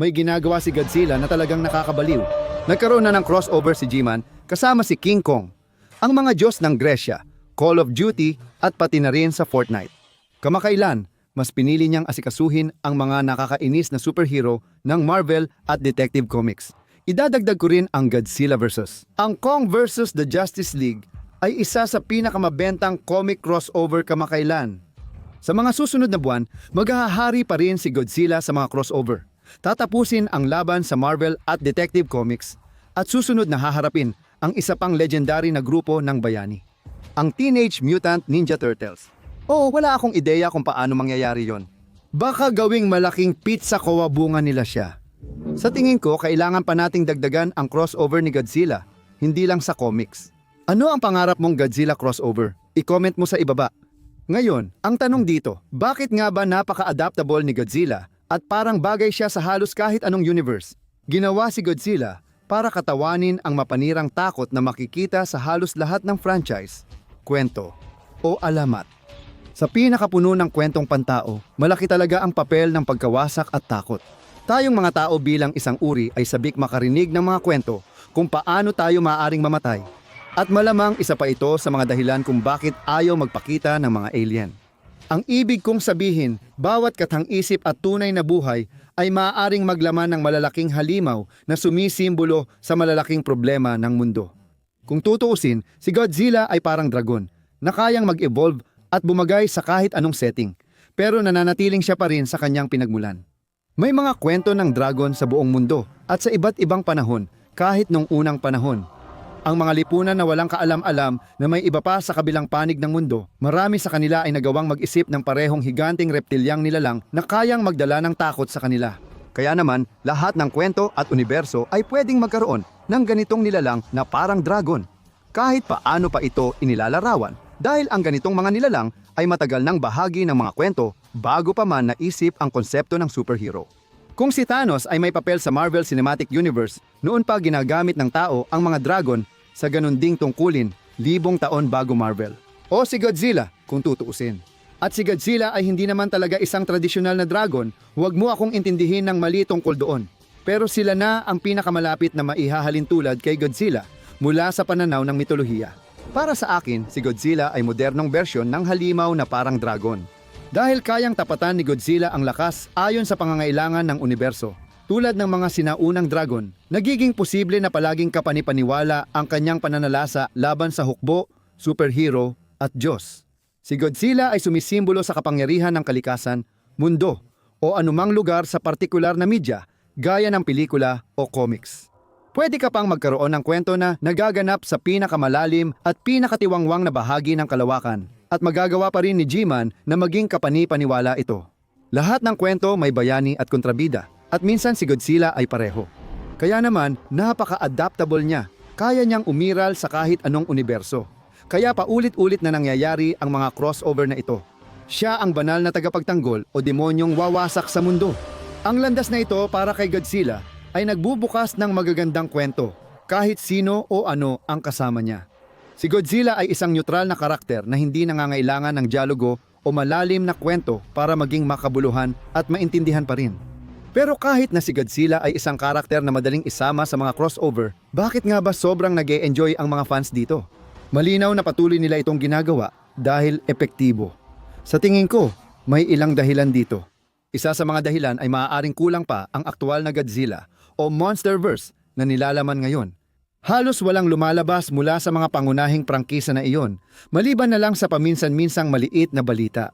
may ginagawa si Godzilla na talagang nakakabaliw. Nagkaroon na ng crossover si G-Man kasama si King Kong. Ang mga Diyos ng Gresya, Call of Duty at pati na rin sa Fortnite. Kamakailan, mas pinili niyang asikasuhin ang mga nakakainis na superhero ng Marvel at Detective Comics. Idadagdag ko rin ang Godzilla vs. Ang Kong vs. The Justice League ay isa sa pinakamabentang comic crossover kamakailan. Sa mga susunod na buwan, maghahari pa rin si Godzilla sa mga crossover. Tatapusin ang laban sa Marvel at Detective Comics at susunod na haharapin ang isa pang legendary na grupo ng bayani, ang Teenage Mutant Ninja Turtles. Oo, wala akong ideya kung paano mangyayari yon. Baka gawing malaking pizza kawabungan nila siya. Sa tingin ko, kailangan pa nating dagdagan ang crossover ni Godzilla, hindi lang sa comics. Ano ang pangarap mong Godzilla crossover? I-comment mo sa ibaba. Ngayon, ang tanong dito, bakit nga ba napaka-adaptable ni Godzilla at parang bagay siya sa halos kahit anong universe? Ginawa si Godzilla para katawanin ang mapanirang takot na makikita sa halos lahat ng franchise, kwento, o alamat. Sa pinakapuno ng kwentong pantao, malaki talaga ang papel ng pagkawasak at takot. Tayong mga tao bilang isang uri ay sabik makarinig ng mga kwento kung paano tayo maaring mamatay. At malamang isa pa ito sa mga dahilan kung bakit ayaw magpakita ng mga alien. Ang ibig kong sabihin, bawat katang-isip at tunay na buhay ay maaaring maglaman ng malalaking halimaw na sumisimbolo sa malalaking problema ng mundo. Kung tutuusin, si Godzilla ay parang dragon na kayang mag-evolve at bumagay sa kahit anong setting, pero nananatiling siya pa rin sa kanyang pinagmulan. May mga kwento ng dragon sa buong mundo at sa iba't ibang panahon, kahit nung unang panahon. Ang mga lipunan na walang kaalam-alam na may iba pa sa kabilang panig ng mundo, marami sa kanila ay nagawang mag-isip ng parehong higanting reptilyang nilalang na kayang magdala ng takot sa kanila. Kaya naman, lahat ng kwento at universo ay pwedeng magkaroon ng ganitong nilalang na parang dragon. Kahit paano pa ito inilalarawan dahil ang ganitong mga nilalang ay matagal ng bahagi ng mga kwento bago pa man naisip ang konsepto ng superhero. Kung si Thanos ay may papel sa Marvel Cinematic Universe, noon pa ginagamit ng tao ang mga dragon sa ganun ding tungkulin libong taon bago Marvel. O si Godzilla, kung tutuusin. At si Godzilla ay hindi naman talaga isang tradisyonal na dragon, huwag mo akong intindihin ng mali tungkol doon. Pero sila na ang pinakamalapit na maihahalin tulad kay Godzilla mula sa pananaw ng mitolohiya. Para sa akin, si Godzilla ay modernong bersyon ng halimaw na parang dragon. Dahil kayang tapatan ni Godzilla ang lakas ayon sa pangangailangan ng universo. Tulad ng mga sinaunang dragon, nagiging posible na palaging kapanipaniwala ang kanyang pananalasa laban sa hukbo, superhero at Diyos. Si Godzilla ay sumisimbolo sa kapangyarihan ng kalikasan, mundo, o anumang lugar sa partikular na media, gaya ng pelikula o comics. Pwede ka pang magkaroon ng kwento na nagaganap sa pinakamalalim at pinakatiwangwang na bahagi ng kalawakan at magagawa pa rin ni G-Man na maging kapani-paniwala ito. Lahat ng kwento may bayani at kontrabida at minsan si Godzilla ay pareho. Kaya naman, napaka-adaptable niya. Kaya niyang umiral sa kahit anong universo. Kaya paulit-ulit na nangyayari ang mga crossover na ito. Siya ang banal na tagapagtanggol o demonyong wawasak sa mundo. Ang landas na ito para kay Godzilla ay nagbubukas ng magagandang kwento kahit sino o ano ang kasama niya. Si Godzilla ay isang neutral na karakter na hindi nangangailangan ng dialogo o malalim na kwento para maging makabuluhan at maintindihan pa rin. Pero kahit na si Godzilla ay isang karakter na madaling isama sa mga crossover, bakit nga ba sobrang nag enjoy ang mga fans dito? Malinaw na patuloy nila itong ginagawa dahil epektibo. Sa tingin ko, may ilang dahilan dito. Isa sa mga dahilan ay maaaring kulang pa ang aktual na Godzilla o Monsterverse na nilalaman ngayon. Halos walang lumalabas mula sa mga pangunahing prangkisa na iyon, maliban na lang sa paminsan-minsang maliit na balita.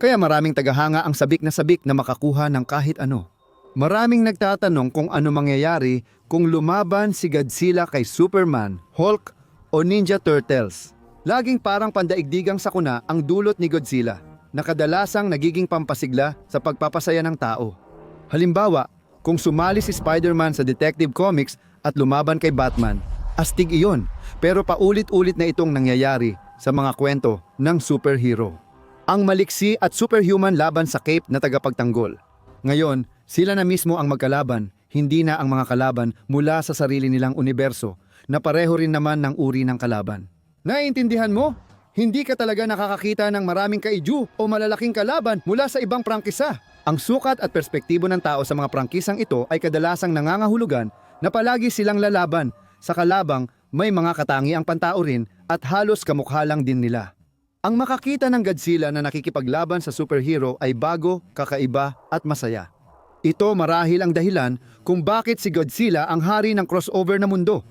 Kaya maraming tagahanga ang sabik na sabik na makakuha ng kahit ano. Maraming nagtatanong kung ano mangyayari kung lumaban si Godzilla kay Superman, Hulk o Ninja Turtles. Laging parang pandaigdigang sakuna ang dulot ni Godzilla na kadalasang nagiging pampasigla sa pagpapasaya ng tao. Halimbawa, kung sumali si Spider-Man sa Detective Comics at lumaban kay Batman, astig iyon pero paulit-ulit na itong nangyayari sa mga kwento ng superhero. Ang maliksi at superhuman laban sa Cape na tagapagtanggol. Ngayon, sila na mismo ang magkalaban, hindi na ang mga kalaban mula sa sarili nilang universo na pareho rin naman ng uri ng kalaban. Naiintindihan mo? Hindi ka talaga nakakakita ng maraming kaiju o malalaking kalaban mula sa ibang prangkisa. Ang sukat at perspektibo ng tao sa mga prangkisang ito ay kadalasang nangangahulugan na palagi silang lalaban sa kalabang may mga katangiang pantao rin at halos kamukha lang din nila. Ang makakita ng Godzilla na nakikipaglaban sa superhero ay bago, kakaiba at masaya. Ito marahil ang dahilan kung bakit si Godzilla ang hari ng crossover na mundo.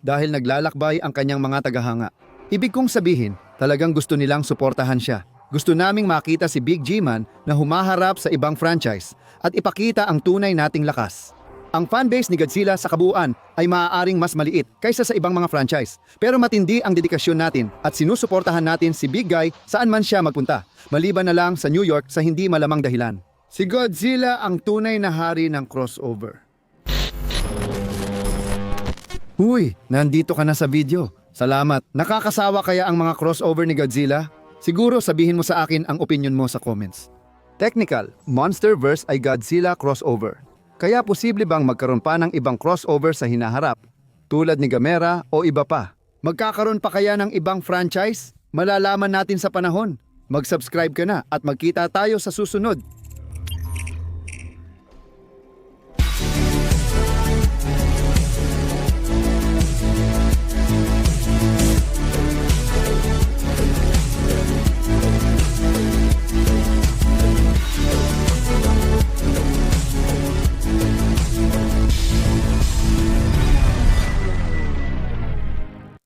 Dahil naglalakbay ang kanyang mga tagahanga. Ibig kong sabihin, talagang gusto nilang suportahan siya. Gusto naming makita si Big G-Man na humaharap sa ibang franchise at ipakita ang tunay nating lakas. Ang fanbase ni Godzilla sa kabuuan ay maaaring mas maliit kaysa sa ibang mga franchise. Pero matindi ang dedikasyon natin at sinusuportahan natin si Big Guy saan man siya magpunta, maliban na lang sa New York sa hindi malamang dahilan. Si Godzilla ang tunay na hari ng crossover. Huy, nandito ka na sa video. Salamat. Nakakasawa kaya ang mga crossover ni Godzilla? Siguro sabihin mo sa akin ang opinion mo sa comments. Technical, Monsterverse ay Godzilla crossover. Kaya posible bang magkaroon pa ng ibang crossover sa hinaharap? Tulad ni Gamera o iba pa? Magkakaroon pa kaya ng ibang franchise? Malalaman natin sa panahon. Mag-subscribe ka na at magkita tayo sa susunod.